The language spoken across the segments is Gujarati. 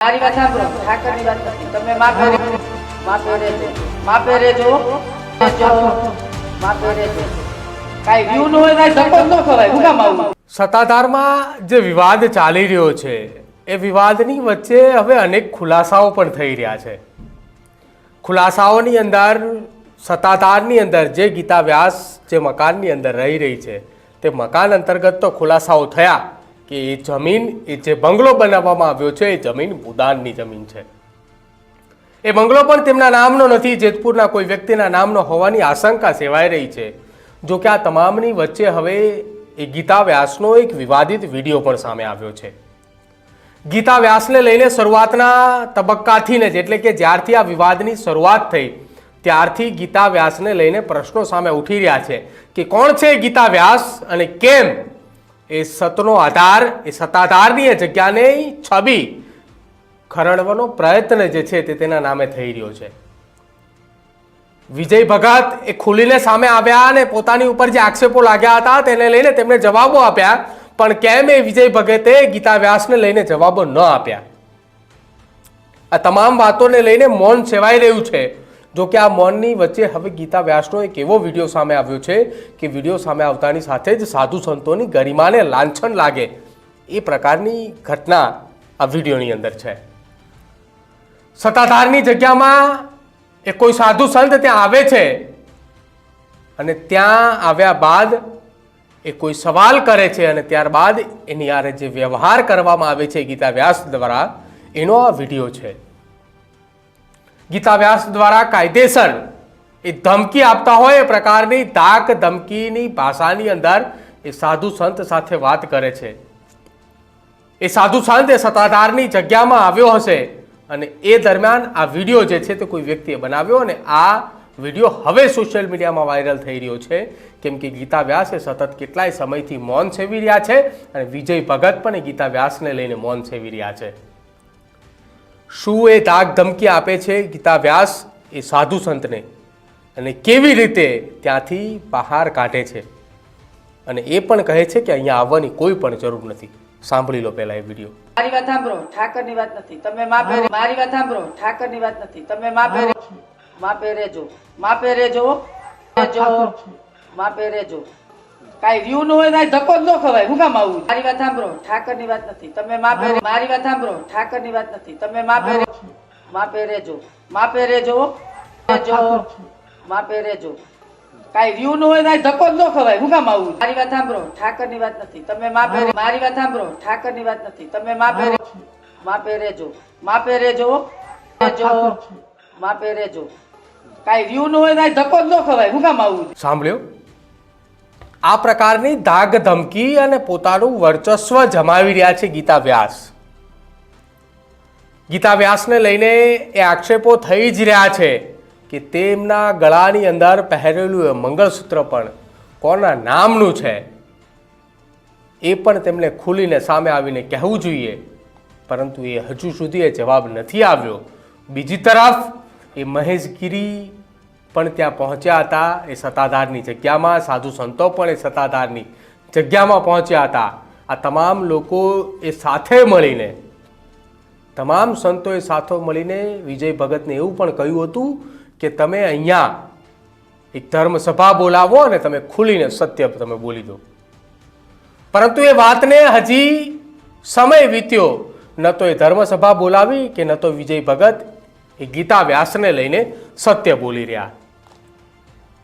મારી વાત સાંભળો. ઠાકરની વાત તમે માપે માપે રહેજો. માપે રહેજો. રહેજો. માપે રહેજો. કાંઈ વ્યૂ ન હોય, કાંઈ ધક્કો ન ખવાય. હું કામ આવું સત્તાધારમાં જે વિવાદ ચાલી રહ્યો છે, એ વિવાદની વચ્ચે હવે અનેક ખુલાસાઓ પણ થઈ રહ્યા છે. ખુલાસાઓની અંદર, સત્તાધારની અંદર જે ગીતા વ્યાસ જે મકાનની અંદર રહી રહી છે, તે મકાન અંતર્ગત તો ખુલાસાઓ થયા. કે એ જમીન, એ જે બંગલો બનાવવામાં આવ્યો છે, એ જમીન ભૂદાનની જમીન છે. એ બંગલો પણ તેમના નામનો નથી, જેતપુરના કોઈ વ્યક્તિના નામનો હોવાની આશંકા સેવાઈ રહી છે. જો કે આ તમામની વચ્ચે હવે એ ગીતા વ્યાસનો એક વિવાદિત વીડિયો પણ સામે આવ્યો છે. ગીતા વ્યાસને લઈને શરૂઆતના તબક્કાથી ને એટલે કે જ્યારથી આ વિવાદની શરૂઆત થઈ, ત્યારથી ગીતા વ્યાસને લઈને પ્રશ્નો સામે ઉઠી રહ્યા છે કે કોણ છે ગીતા વ્યાસ અને કેમ એ સતનો આધાર, એ સત્તાધારની જગ્યાને છબી ખરડવાનો પ્રયત્ન જે છે તે તેના નામે થઈ રહ્યો છે. વિજય ભગત એ ખુલીને સામે આવ્યા અને પોતાની ઉપર જે આક્ષેપો લાગ્યા હતા તેને લઈને તેમણે જવાબો આપ્યા, પણ કેમ એ વિજય ભગતે ગીતા વ્યાસને લઈને જવાબો ન આપ્યા? આ તમામ વાતોને લઈને મૌન સેવાઈ રહ્યું છે. જો કે આ મૌનની વચ્ચે હવે ગીતા વ્યાસનો એક એવો વીડિયો સામે આવ્યો છે કે વીડિયો સામે આવતાની સાથે જ સાધુ સંતોની ગરિમાને લાંછન લાગે એ પ્રકારની ઘટના આ વિડીયોની અંદર છે. સત્તાધારની જગ્યામાં એ કોઈ સાધુ સંત ત્યાં આવે છે અને ત્યાં આવ્યા બાદ એ કોઈ સવાલ કરે છે અને ત્યારબાદ એની આરે જે વ્યવહાર કરવામાં આવે છે ગીતા વ્યાસ દ્વારા એનો આ વીડિયો છે. ગીતા વ્યાસ દ્વારા કાયદેસર એ ધમકી આપતા હોય એ પ્રકારની તાક ધમકીની ભાષાની અંદર એ સાધુ સંત સાથે વાત કરે છે. એ સાધુ સંત એ સત્તાધારની જગ્યામાં આવ્યો હશે અને એ દરમિયાન આ વીડિયો જે છે તે કોઈ વ્યક્તિએ બનાવ્યો અને આ વીડિયો હવે સોશિયલ મીડિયામાં વાયરલ થઈ રહ્યો છે. કેમ કે ગીતા વ્યાસ એ સતત કેટલાય સમયથી મૌન સેવી રહ્યા છે અને વિજય ભગત પણ ગીતા વ્યાસને લઈને મૌન સેવી રહ્યા છે. શું એ દાગ ધમકી આપે છે? ગીતા વ્યાસ એ સાધુ સંતને અને કેવી રીતે ત્યાંથી બહાર કાઢે છે? અને એ પણ કહે છે કે અહીંયા આવવાની કોઈ પણ જરૂર નથી. સાંભળી લો પહેલા એ વીડિયો. મારી વાત સાંભળો. ઠાકરની વાત નથી. તમે માપે મારી વાત સાંભળો. ઠાકરની વાત નથી. તમે માપે રહેજો માપે રહેજો માપે રહેજો રહેજો માપે રહેજો કાંઈ વ્યૂ ન હોય કાંઈ ધક્કો જ ન ખવાય. હું કામ આવું મારી વાત સાંભળો ઠાકરની વાત નથી. તમે માપે મારી વાત સાંભળો ઠાકરની વાત નથી. તમે માપે માપે રેજો માપે રેજો રહેજો. માપે રેજો કાંઈ વ્યૂ ન હોય કાંઈ ધક્કો જ ન ખવાય. હું કામ આવું મારી વાત સાંભળો ઠાકરની વાત નથી. તમે માપે મારી વાત સાંભળો ઠાકરની વાત નથી. તમે માપે માપે રેજો માપે રેજો રહેજો. માપે રેજો કાંઈ વ્યૂ ન હોય કાંઈ ધક્કો જ ન ખવાય. હું કામ આવું સાંભળ્યો? આ પ્રકારની ધાક ધમકી અને પોતાનું વર્ચસ્વ જમાવી રહ્યા છે ગીતા વ્યાસ. ગીતા વ્યાસને લઈને એ આક્ષેપો થઈ જ રહ્યા છે કે તેમના ગળાની અંદર પહેરેલું એ મંગળસૂત્ર પણ કોના નામનું છે? એ પણ તેમને ખુલીને સામે આવીને કહેવું જોઈએ. પરંતુ એ હજુ સુધી એ જવાબ નથી આવ્યો. બીજી તરફ એ મહેશગીરી પણ ત્યાં પહોંચ્યા હતા એ સત્તાધારની જગ્યામાં, સાધુ સંતો પણ એ સત્તાધારની જગ્યામાં પહોંચ્યા હતા. આ તમામ લોકો એ સાથે મળીને, તમામ સંતોએ સાથો મળીને વિજય ભગતને એવું પણ કહ્યું હતું કે તમે અહીંયા એક ધર્મસભા બોલાવો અને તમે ખુલીને સત્ય તમે બોલી દો. પરંતુ એ વાતને હજી સમય વીત્યો. ન તો એ ધર્મસભા બોલાવી કે ન તો વિજય ભગત એ ગીતા વ્યાસને લઈને સત્ય બોલી રહ્યા.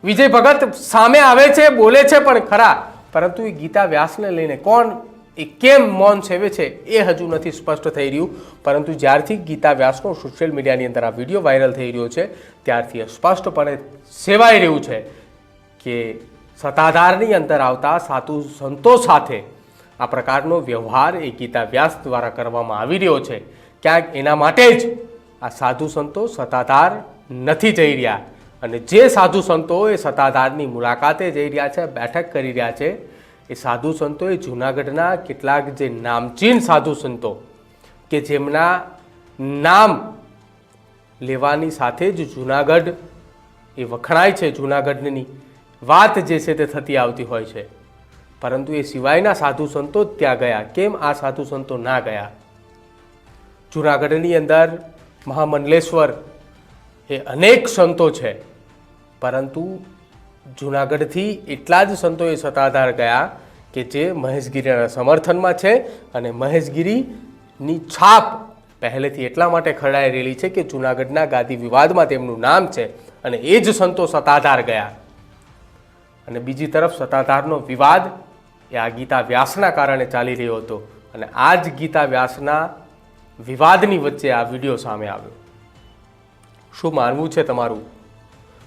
વિજય ભગત સામે આવે છે, બોલે છે પણ ખરા. પરંતુ એ ગીતા વ્યાસને લઈને કોણ, એ કેમ મૌન સેવે છે એ હજુ નથી સ્પષ્ટ થઈ રહ્યું. પરંતુ જ્યારથી ગીતા વ્યાસનો સોશિયલ મીડિયાની અંદર આ વીડિયો વાયરલ થઈ રહ્યો છે, ત્યારથી એ સ્પષ્ટપણે સેવાઈ રહ્યું છે કે સત્તાધારની અંદર આવતા સાધુ સંતો સાથે આ પ્રકારનો વ્યવહાર એ ગીતા વ્યાસ દ્વારા કરવામાં આવી રહ્યો છે. ક્યાંક એના માટે જ આ સાધુ સંતો સત્તાધાર નથી જઈ રહ્યા. અને જે સાધુ સંતો એ સત્તાધારની મુલાકાતે જઈ રહ્યા છે, બેઠક કરી રહ્યા છે, એ સાધુ સંતોએ જૂનાગઢના કેટલાક જે નામચીન સાધુ સંતો કે જેમના નામ લેવાની સાથે જ જૂનાગઢ એ વખણાય છે, જૂનાગઢની વાત જે છે તે થતી આવતી હોય છે. પરંતુ એ સિવાયના સાધુ સંતો ત્યાં ગયા. કેમ આ સાધુ સંતો ના ગયા? જૂનાગઢની અંદર મહામંડલેશ્વર એ અનેક સંતો છે. પરંતુ જૂનાગઢથી એટલા જ સંતો એ સત્તાધાર ગયા કે જે મહેશગીરીના સમર્થનમાં છે અને મહેશગીરીની છાપ પહેલેથી એટલા માટે ખડાઈ રહેલી છે કે જૂનાગઢના ગાદી વિવાદમાં તેમનું નામ છે અને એ જ સંતો સત્તાધાર ગયા. અને બીજી તરફ સત્તાધારનો વિવાદ એ આ ગીતા વ્યાસના કારણે ચાલી રહ્યો હતો અને આ જ ગીતા વ્યાસના વિવાદની વચ્ચે આ વીડિયો સામે આવ્યો. શું માનવું છે તમારું?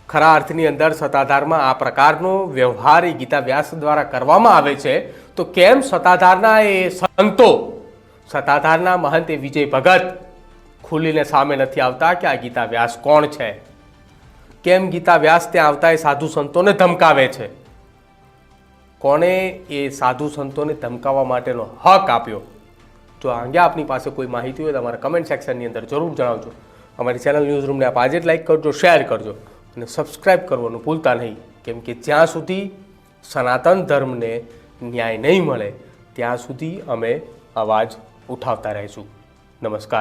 ખરા અર્થની અંદર સત્તાધારમાં આ પ્રકારનો વ્યવહાર એ ગીતા વ્યાસ દ્વારા કરવામાં આવે છે, તો કેમ સત્તાધારના એ સંતો, સત્તાધારના મહંત એ વિજય ભગત ખુલીને સામે નથી આવતા કે આ ગીતા વ્યાસ કોણ છે? કેમ ગીતા વ્યાસ ત્યાં આવતા એ સાધુ સંતોને ધમકાવે છે? કોણે એ સાધુ સંતોને ધમકાવવા માટેનો હક આપ્યો? જો આ આપની પાસે કોઈ માહિતી હોય તો અમારા કમેન્ટ સેક્શનની અંદર જરૂર જણાવજો. અમારી ચેનલ ન્યૂઝ રૂમને આપ આજે જ લાઈક કરજો શેર કરજો અને સબસ્ક્રાઈબ કરવાનું ભૂલતા નહીં. કેમ કે જ્યાં સુધી સનાતન ધર્મને ન્યાય નહીં મળે, ત્યાં સુધી અમે અવાજ ઉઠાવતા રહીશું. નમસ્કાર.